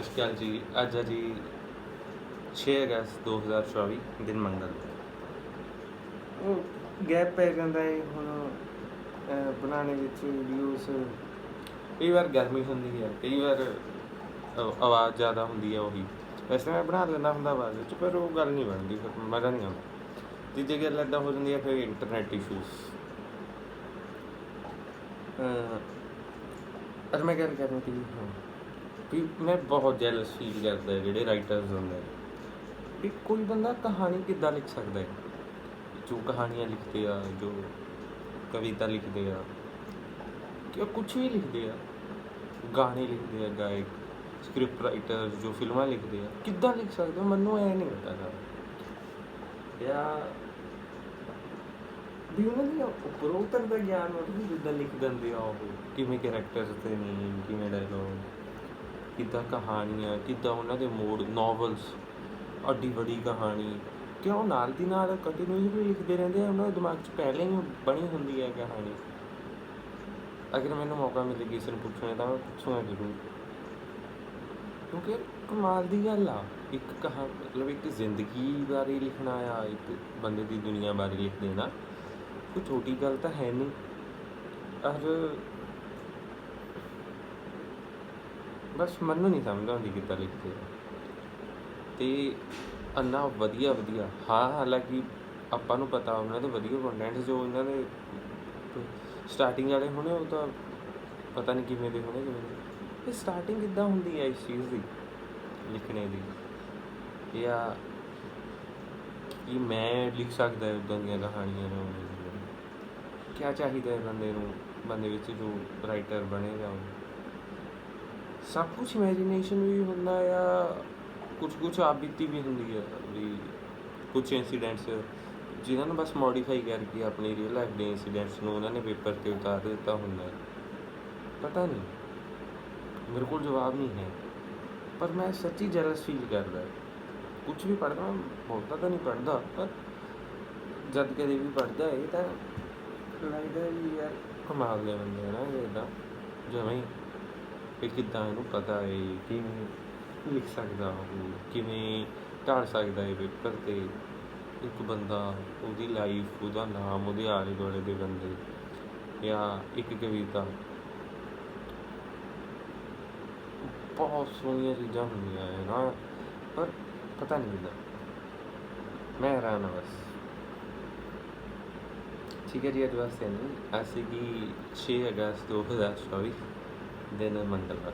ਅਕਾਲ ਜੀ ਅੱਜ ਹੈ ਜੀ 6 ਅਗਸਤ 2024 ਦਿਨ ਮੰਗਲਵਾਰ ਉਹ ਗੈਪ ਪੈ ਜਾਂਦਾ ਹੈ ਹੁਣ ਅਹ, ਬਣਾਉਣੇ ਵਿੱਚ ਵੀਡੀਓਜ਼ ਕਈ ਵਾਰ ਗਰਮੀ ਹੁੰਦੀ ਹੈ ਕਈ ਵਾਰ ਆਵਾਜ਼ ਜ਼ਿਆਦਾ ਹੁੰਦੀ ਹੈ ਉਹੀ। ਵੈਸੇ ਮੈਂ ਬਣਾ ਲੈਂਦਾ ਹੁੰਦਾ ਆਵਾਜ਼ ਵਿੱਚ ਪਰ ਉਹ ਗੱਲ ਨਹੀਂ ਬਣਦੀ ਫਿਰ ਮਜ਼ਾ ਨਹੀਂ ਆਉਂਦਾ। ਤੀਜੀ ਗੱਲ ਇੱਦਾਂ ਹੋ ਜਾਂਦੀ ਹੈ ਫਿਰ ਇੰਟਰਨੈਟ ਇਸ਼ੂਜ਼ ਅਰ ਮੈਂ ਗੱਲ ਕਰਨੀ ਸੀ ਹਾਂ। ਵੀ ਮੈਂ ਬਹੁਤ ਜੈਲਸ ਫੀਲ ਕਰਦਾ ਜਿਹੜੇ ਰਾਈਟਰਸ ਹੁੰਦੇ ਨੇ। ਵੀ ਕੋਈ ਬੰਦਾ ਕਹਾਣੀ ਕਿੱਦਾਂ ਲਿਖ ਸਕਦਾ ਹੈ? ਜੋ ਕਹਾਣੀਆਂ ਲਿਖਦੇ ਆ, ਜੋ ਕਵਿਤਾ ਲਿਖਦੇ ਆ ਕਿ ਕੁਝ ਵੀ ਲਿਖਦੇ ਆ, ਗਾਣੇ ਲਿਖਦੇ ਆ, ਗਾਇਕ ਸਕ੍ਰਿਪਟ ਰਾਈਟਰ ਜੋ ਫਿਲਮਾਂ ਲਿਖਦੇ ਆ, ਕਿੱਦਾਂ ਲਿਖ ਸਕਦੇ ਹੋ? ਮੈਨੂੰ ਐ ਨਹੀਂ ਪਤਾ ਸਰ ਯਾ ਵੀ ਉਹਨਾਂ ਦੀ ਉਪਰੋਕਤ ਦਾ ਗਿਆਨ ਉਹ ਜਿੱਦਾਂ ਲਿਖ ਦਿੰਦੇ ਆ ਉਹ, ਕਿਵੇਂ ਕੈਰੈਕਟਰਸ ਤੇ ਨਹੀਂ ਕਿਵੇਂ ਡਾਇਲੋਗ ਕਿੱਦਾਂ ਕਹਾਣੀਆਂ, ਕਿੱਦਾਂ ਉਹਨਾਂ ਦੇ ਮੋਡ ਨੋਵਲਸ ਅੱਡੀ ਵੱਡੀ ਕਹਾਣੀ। ਕਿ ਉਹ ਨਾਲ ਦੀ ਨਾਲ ਕੰਟੀਨਿਊਸਲੀ ਲਿਖਦੇ ਰਹਿੰਦੇ ਆ, ਉਹਨਾਂ ਦੇ ਦਿਮਾਗ 'ਚ ਪਹਿਲਾਂ ਹੀ ਬਣੀ ਹੁੰਦੀ ਹੈ ਕਹਾਣੀ। ਅਗਰ ਮੈਨੂੰ ਮੌਕਾ ਮਿਲੇ ਕਿਸੇ ਨੂੰ ਪੁੱਛਣਾ ਤਾਂ ਮੈਂ ਪੁੱਛੂੰਗਾ ਜ਼ਰੂਰ। ਕਿਉਂਕਿ ਕਮਾਲ ਦੀ ਗੱਲ ਆ, ਇੱਕ ਕਹਾ, ਮਤਲਬ ਇੱਕ ਜ਼ਿੰਦਗੀ ਬਾਰੇ ਲਿਖਣਾ ਆ, ਇੱਕ ਬੰਦੇ ਦੀ ਦੁਨੀਆ ਬਾਰੇ ਲਿਖ ਦੇਣਾ ਕੋਈ ਛੋਟੀ ਗੱਲ ਤਾਂ ਹੈ ਨਹੀਂ। ਔਰ ਬਸ ਮੈਨੂੰ ਨਹੀਂ ਸਮਝ ਆਉਂਦੀ ਕਿੱਦਾਂ ਲਿਖਦੇ ਆ। ਤੇ ਅੰਨਾ ਵਧੀਆ ਵਧੀਆ। ਹਾਂ, ਹਾਲਾਂਕਿ ਆਪਾਂ ਨੂੰ ਪਤਾ ਉਹਨਾਂ ਦੇ ਵਧੀਆ ਕੰਟੈਂਟ ਜੋ ਉਹਨਾਂ ਦੇ ਸਟਾਰਟਿੰਗ ਵਾਲੇ ਹੋਣੇ, ਉਹ ਤਾਂ ਪਤਾ ਨਹੀਂ ਕਿਵੇਂ ਦੇ ਹੋਣੇ, ਕਿਵੇਂ ਦੇ ਇਹ ਸਟਾਰਟਿੰਗ ਕਿੱਦਾਂ ਹੁੰਦੀ ਹੈ ਇਸ ਚੀਜ਼ ਦੀ, ਲਿਖਣੇ ਦੀ? ਜਾਂ ਕਿ ਮੈਂ ਲਿਖ ਸਕਦਾ ਹਾਂ ਉਦਾਂ ਦੀਆਂ ਕਹਾਣੀਆਂ ਨੂੰ ਕੀ ਚਾਹੀਦਾ ਹੈ ਬੰਦੇ ਨੂੰ, ਬੰਦੇ ਵਿੱਚ ਜੋ ਰਾਈਟਰ ਬਣੇਗਾ ਉਹ? ਸਭ ਕੁਝ ਇਮੇਜਿਨੇਸ਼ਨ ਵੀ ਹੁੰਦਾ ਆ ਕੁਝ ਕੁਝ ਆਪ ਬੀਤੀ ਵੀ ਹੁੰਦੀ ਹੈ ਵੀ ਕੁਝ ਇਨਸੀਡੈਂਟਸ ਜਿਨ੍ਹਾਂ ਨੂੰ ਬਸ ਮੋਡੀਫਾਈ ਕਰਕੇ ਆਪਣੀ ਰੀਅਲ ਲਾਈਫ ਦੇ ਇਨਸੀਡੈਂਟਸ ਨੂੰ ਉਹਨਾਂ ਨੇ ਪੇਪਰ ਤੇ ਉਤਾਰ ਦਿੱਤਾ ਹੁੰਦਾ ਹੈ ਪਤਾ ਨਹੀਂ, ਮੇਰੇ ਕੋਲ ਜਵਾਬ ਨਹੀਂ ਹੈ, ਪਰ ਮੈਂ ਸੱਚੀ ਜੈਲਸ ਫੀਲ ਕਰਦਾ ਕੁਝ ਵੀ ਪੜ੍ਹਦਾ ਮੈਂ ਬਹੁਤਾ ਤਾਂ ਨਹੀਂ ਪੜ੍ਹਦਾ, ਪਰ ਜਦ ਕਦੇ ਵੀ ਪੜ੍ਹਦਾ ਹੈ ਤਾਂ ਲੱਗਦਾ ਵੀ ਯਾਰ ਕਮਾਲ ਦੇ ਬੰਦੇ ਨਾ ਇਹ ਜਿਵੇਂ ਹੀ। ਕਿ ਕਿੱਦਾਂ ਇਹਨੂੰ ਪਤਾ ਹੈ, ਕਿਵੇਂ ਲਿਖ ਸਕਦਾ ਉਹ, ਕਿਵੇਂ ਢਾਲ ਸਕਦਾ ਹੈ ਪੇਪਰ ਤੇ। ਇੱਕ ਬੰਦਾ ਉਹਦੀ ਲਾਈਫ ਉਹਦਾ ਨਾਮ, ਉਹਦੇ ਆਲੇ ਦੁਆਲੇ ਦੇ ਬੰਦੇ ਜਾਂ ਇੱਕ ਕਵਿਤਾ। ਬਹੁਤ ਸੋਹਣੀਆਂ ਚੀਜ਼ਾਂ ਹੁੰਦੀਆਂ ਹੈ ਨਾ, ਪਰ ਪਤਾ ਨਹੀਂ ਹੁੰਦਾ। ਮੈਂ ਹੈਰਾਨ ਹਾਂ ਬਸ। ਠੀਕ ਹੈ ਜੀ, ਅੱਜ ਵਾਸਤੇ ਨਹੀਂ ਅਸੀਂ ਕੀ 6 ਅਗਸਤ 2024 ਦਿਨ ਮੰਗਲਵਾਰ